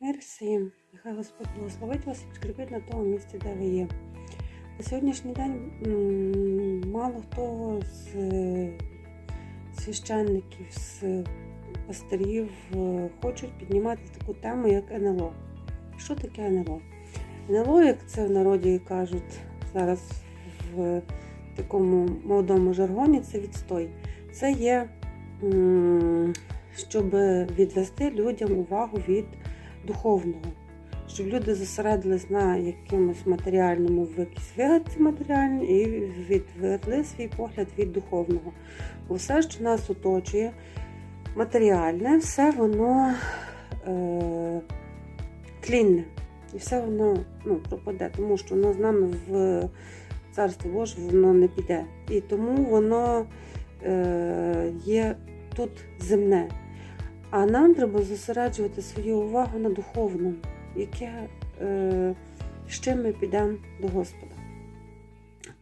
Мир нехай Господь благословить вас і підкріпить на тому місці, де ви є. На сьогоднішній день мало хто з священників, з пастирів е, хочуть піднімати таку тему, як НЛО. Що таке НЛО? НЛО, як це в народі кажуть зараз в такому молодому жаргоні, це відстой. Це є, щоб відвести людям увагу від духовного, щоб люди зосередились на якомусь матеріальному в якійсь вигадці матеріальній і відвели свій погляд від духовного. Бо все, що нас оточує, матеріальне, все воно е, тлінне. І все воно ну, пропаде, тому що воно з нами в Царство Боже воно не піде. І тому воно е, є тут земне. А нам треба зосереджувати свою увагу на духовному, яке, е, чим ми підемо до Господа.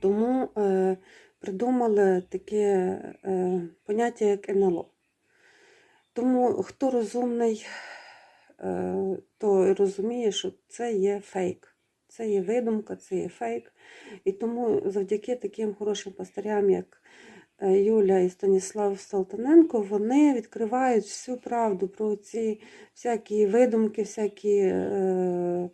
Тому е, придумали таке е, поняття, як НЛО. Тому хто розумний, е, той розуміє, що це є фейк. Це є видумка, це є фейк. І тому завдяки таким хорошим пастирям, як Юля і Станіслав Салтаненко, вони відкривають всю правду про ці всякі видумки, всякі. Е,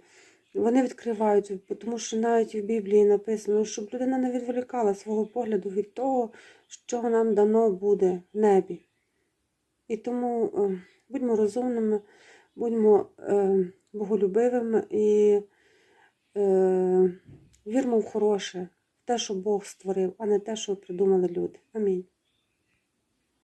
вони відкривають, тому що навіть в Біблії написано, щоб людина не відволікала свого погляду від того, що нам дано буде в небі. І тому е, будьмо розумними, будьмо е, боголюбивими і е, вірмо в хороше, те, що Бог створив, а не те, що придумали люди. Амінь.